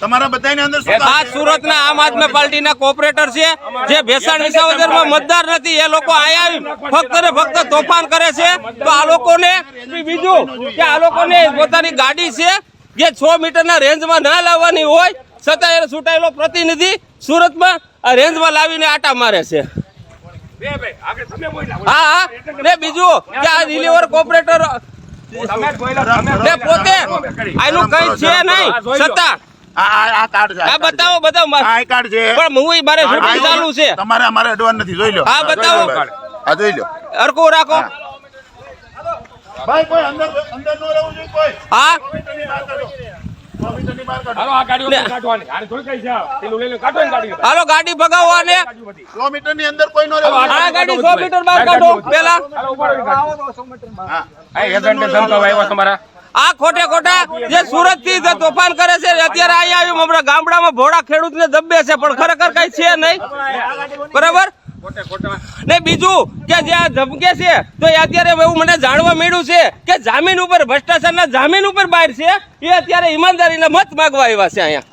તમારા બધાની અંદર આ સુરતના આમ આદમી પાર્ટીના કોર્પોરેટર છે જે ભેસાણ વિસાવદરમાં મતદાર નથી એ લોકો અહીંયા ફક્ત ને ફક્ત તોફાન કરે છે. તો આ લોકોને બીજું કે આ લોકોને પોતાની ગાડી છે જે છ મીટરના રેન્જમાં ના લાવવાની હોય છતાં એ ચૂંટાયેલો પ્રતિનિધિ સુરતમાં આ રેન્જમાં લાવીને આટા મારે છે. હા હા. ને બીજું કે આ રિલીવર કોર્પોરેટર ને પોતે આનું કઈ છે નહીં. છતાં આ આ- આ કાર્ડ છે આ બતાવો બધા આ કાર્ડ છે. પણ હું મારે શૂટિંગ ચાલુ છે. તમારે અમારે અડવાન નથી જોઈ લો. હા, બતાવો. આ જોઈ લો. હરકું રાખો. ભાઈ કોઈ અંદર અંદર ન રહેવું જોઈએ કોઈ. હા? મીટરની બહાર કાઢો. સો મીટરની બહાર કાઢો. હાલો ગાડી હાલો ભગાવો અને સો મીટરની અંદર કોઈ ન આ ગાડી સો મીટર બહાર કાઢો પેલા. હાલો ઊભા રહો ગાડી. હા. આ એજન્ટને ધમકાવા આવ્યા તમારા. આ ખોટે ખોટા જે સુરતથી જે તોફાન કરે છે અત્યારે અહીંયા આવ્યું. હમણાં ગામડામાં ભોળા ખેડૂત ને દબે છે, પણ ખરેખર કઈ છે નહીં. બરાબર? ને બીજું કે જે આ છે, તો અત્યારે એવું મને જાણવા મળ્યું છે કે જામીન ઉપર, ભ્રષ્ટાચારના જામીન ઉપર બહાર છે, એ અત્યારે ઈમાનદારીના મત માગવા આવ્યા છે અહીંયા.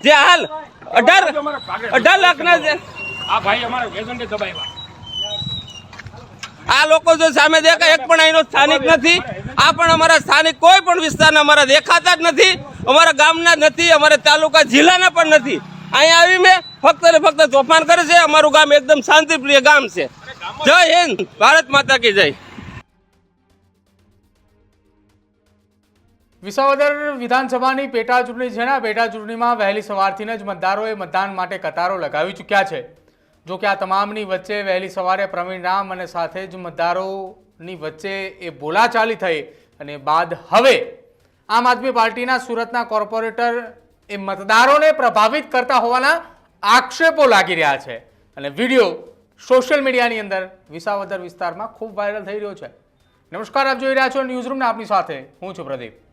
જે હાલ અઢાર અઢાર લાખના આ ભાઈ અમારે આ લોકો જો સામે દેખાય, એક પણ અહીંનો સ્થાનિક નથી. આ પણ અમારા સ્થાનિક કોઈ પણ વિસ્તારના અમારા દેખાતા જ નથી. અમારા ગામના નથી, અમારા તાલુકા જિલ્લાના પણ નથી. અહીંયા આવી મેં ફક્ત ને ફક્ત તોફાન કરે છે. અમારું ગામ એકદમ શાંતિપ્રિય ગામ છે. જય હિન્દ. ભારત માતા કી જય. વિસાવદર વિધાનસભાની પેટા ચૂંટણી છે ને પેટા ચૂંટણીમાં વહેલી સવારથી જ મતદારોએ મતદાન માટે કતારો લગાવી ચૂક્યા છે. જો કે આ તમામની વચ્ચે વહેલી સવારે પ્રવીણ રામ અને સાથે જ મતદારોની વચ્ચે એ બોલાચાલી થઈ અને બાદ હવે આમ આદમી પાર્ટીના સુરતના કોર્પોરેટર એ મતદારોને પ્રભાવિત કરતા હોવાના આક્ષેપો લાગી રહ્યા છે. અને વીડિયો સોશિયલ મીડિયાની અંદર વિસાવદર વિસ્તારમાં ખૂબ વાયરલ થઈ રહ્યો છે. નમસ્કાર, આપ જોઈ રહ્યા છો ન્યૂઝરૂમના આપની સાથે હું છું પ્રદીપ.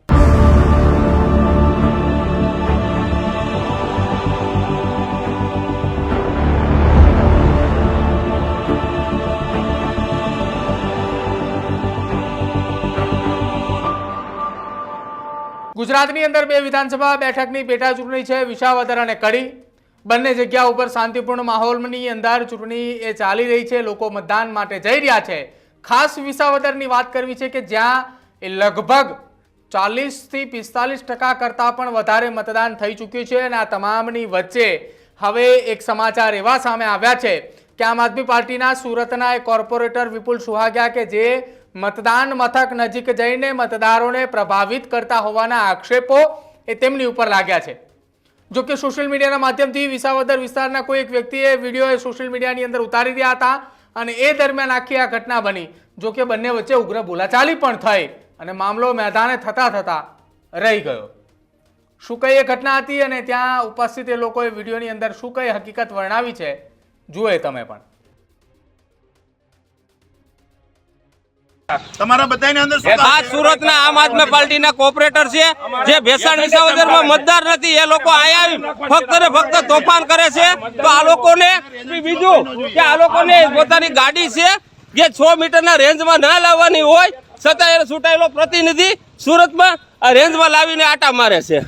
ગુજરાતની અંદર બે વિધાનસભા બેઠકની પેટા ચૂંટણી છે, વિસાવદર અને કડી. બંને જગ્યા ઉપર શાંતિપૂર્ણ માહોલની અંદર ચૂંટણી એ ચાલી રહી છે, લોકો મતદાન માટે જઈ રહ્યા છે. ખાસ વિસાવદરની વાત કરવી છે કે જ્યાં એ લગભગ ચાલીસથી પિસ્તાલીસ ટકા કરતાં પણ વધારે મતદાન થઈ ચૂક્યું છે અને આ તમામની વચ્ચે હવે એક સમાચાર એવા સામે આવ્યા છે કે આમ આદમી પાર્ટીના સુરતના એ કોર્પોરેટર વિપુલ સુહાગિયા કે જે મતદાન મથક નજીક જઈને મતદારોને પ્રભાવિત કરતા હોવાના આક્ષેપો એ તેમની ઉપર લાગ્યા છે. જો કે સોશિયલ મીડિયાના માધ્યમથી વિસાવદર વિસ્તારના કોઈ એક વ્યક્તિએ વીડિયો સોશિયલ મીડિયાની અંદર ઉતારી રહ્યા હતા અને એ દરમિયાન આખી આ ઘટના બની. જો કે બંને વચ્ચે ઉગ્ર બોલાચાલી પણ થઈ અને મામલો મેદાને થતા થતા રહી ગયો. શું કઈ એ ઘટના હતી અને ત્યાં ઉપસ્થિત એ લોકોએ વિડીયોની અંદર શું કઈ હકીકત વર્ણવી છે જુએ તમે પણ. તમારા બધાની અંદર આ સુરતના આમ આદમી પાર્ટીના કોર્પોરેટર છે જે ભેસાણ વિસાવદરમાં મતદાર નથી એ લોકો અહીંયા ફક્ત ને ફક્ત તોફાન કરે છે. તો આ લોકોને બીજું કે આ લોકોને પોતાની ગાડી છે જે છ મીટરના રેન્જમાં ના લાવવાની હોય છતાં એ ચૂંટાયેલો પ્રતિનિધિ સુરતમાં આ રેન્જમાં લાવીને આટા મારે છે.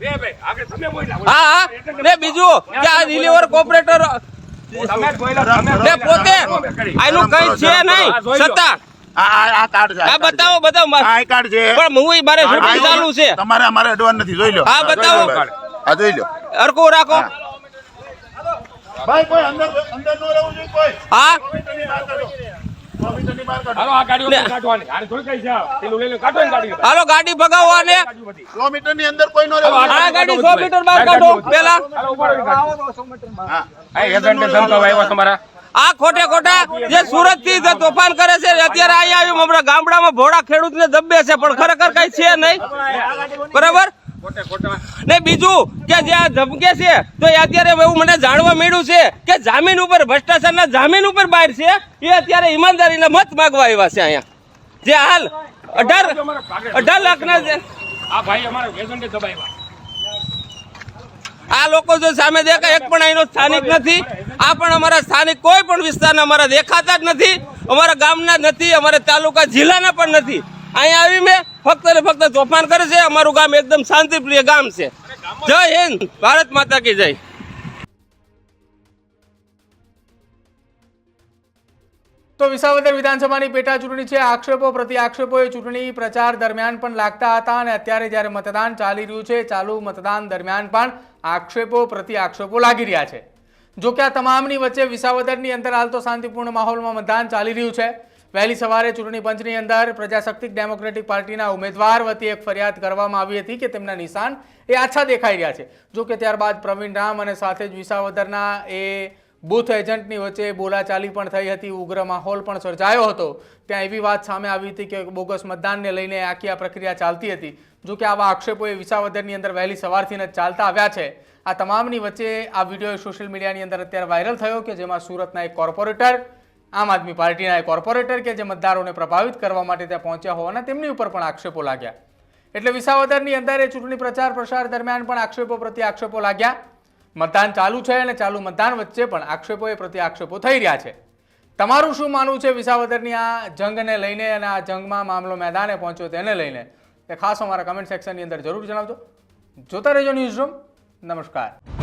બે ભાઈ આગળ તમે બોલ્યા હા હા. ને બીજું કે આ રિલીવર કોર્પોરેટર પોતે આનું કઈ છે નહીં. છતાં આ આ આ કાર્ડ છે આ બતાવો બધા આ કાર્ડ છે. પણ હું મારે ચાલુ છે. તમારે અમારે અડવાન નથી જોઈ લો. હા, બતાવો. આ જોઈ લો. હરકું રાખો. ભાઈ કોઈ અંદર અંદર ન રહેવું જોઈએ કોઈ. હા? મીટરની બહાર કાઢો. સો મીટરની બહાર કાઢો. હાલો આ ગાડીઓ લે. કાઢવાની. આને થોડી કઈ છે પેલું લઈ લો કાઢો ને ગાડી હાલો ભગાવો અને સો અંદર કોઈ ન આ ગાડી સો મીટર બહાર કાઢો પેલા. તમારા. આ ખોટે ખોટા જે સુરતથી જે તોફાન કરે છે અત્યારે અહીંયા આવ્યું. હમણાં ગામડામાં ભોળા ખેડૂત ને દબે છે, પણ ખરેખર કઈ છે નહીં. બરાબર? ને બીજું કે જે આ ધમકે છે, તો અત્યારે એવું મને જાણવા મળ્યું છે કે જામીન ઉપર, ભ્રષ્ટાચારના જામીન ઉપર બહાર છે, એ અત્યારે ઈમાનદારીના મત માગવા આવ્યા છે અહીંયા. જે હાલ અઢાર અઢાર લાખના આ ભાઈ અમારા દબાવ્યા. આ લોકો જો સામે દેખાય, એક પણ અહીંનો સ્થાનિક નથી. આ પણ અમારા સ્થાનિક કોઈ પણ વિસ્તારના અમારા દેખાતા જ નથી. અમારા ગામના નથી, અમારા તાલુકા જિલ્લાના પણ નથી. અહીંયા આવી મેં ફક્ત ને ફક્ત તોફાન કરે છે. અમારું ગામ એકદમ શાંતિપ્રિય ગામ છે. જય હિન્દ. ભારત માતા કી જય. તો વિસાવદર વિધાનસભાની પેટા ચૂંટણી છે. આક્ષેપો પ્રતિ આક્ષેપો એ ચૂંટણી પ્રચાર દરમિયાન પણ લાગતા હતા અને અત્યારે જ્યારે મતદાન ચાલી રહ્યું છે, ચાલુ મતદાન દરમિયાન પણ આક્ષેપો પ્રતિ આક્ષેપો લાગી રહ્યા છે. જો કે આ તમામની વચ્ચે વિસાવદરની અંદર હાલ તો શાંતિપૂર્ણ માહોલમાં મતદાન ચાલી રહ્યું છે. વહેલી સવારે ચૂંટણી પંચની અંદર પ્રજાશક્તિક ડેમોક્રેટિક પાર્ટીના ઉમેદવાર વતી એક ફરિયાદ કરવામાં આવી હતી કે તેમના નિશાન એ આછા દેખાઈ રહ્યા છે. જો કે ત્યારબાદ પ્રવીણ રામ અને સાથે જ વિસાવદરના એ બૂથ એજન્ટની વચ્ચે બોલાચાલી પણ થઈ હતી, ઉગ્ર માહોલ પણ સર્જાયો હતો. ત્યાં એવી વાત સામે આવી હતી કે બોગસ મતદાનને લઈને આખી આ પ્રક્રિયા ચાલતી હતી. જો કે આવા આક્ષેપો એ વિસાવદરની અંદર વહેલી સવારથી જ ચાલતા આવ્યા છે. આ તમામની વચ્ચે આ વીડિયો સોશિયલ મીડિયાની અંદર અત્યારે વાયરલ થયો કે જેમાં સુરતના એક કોર્પોરેટર, આમ આદમી પાર્ટીના એક કોર્પોરેટર કે જે મતદારોને પ્રભાવિત કરવા માટે ત્યાં પહોંચ્યા હોવાના તેમની ઉપર પણ આક્ષેપો લાગ્યા. એટલે વિસાવદરની અંદર એ ચૂંટણી પ્રચાર પ્રસાર દરમિયાન પણ આક્ષેપો પ્રત્યે આક્ષેપો લાગ્યા. મતદાન ચાલુ છે અને ચાલુ મતદાન વચ્ચે પણ આક્ષેપો એ પ્રતિ આક્ષેપો થઈ રહ્યા છે. તમારું શું માનવું છે વિસાવદરની આ જંગને લઈને અને આ જંગમાં મામલો મેદાને પહોંચ્યો તેને લઈને? તે ખાસ અમારા કમેન્ટ સેક્શનની અંદર જરૂર જણાવજો. જોતા રહેજો ન્યૂઝ રૂમ નમસ્કાર.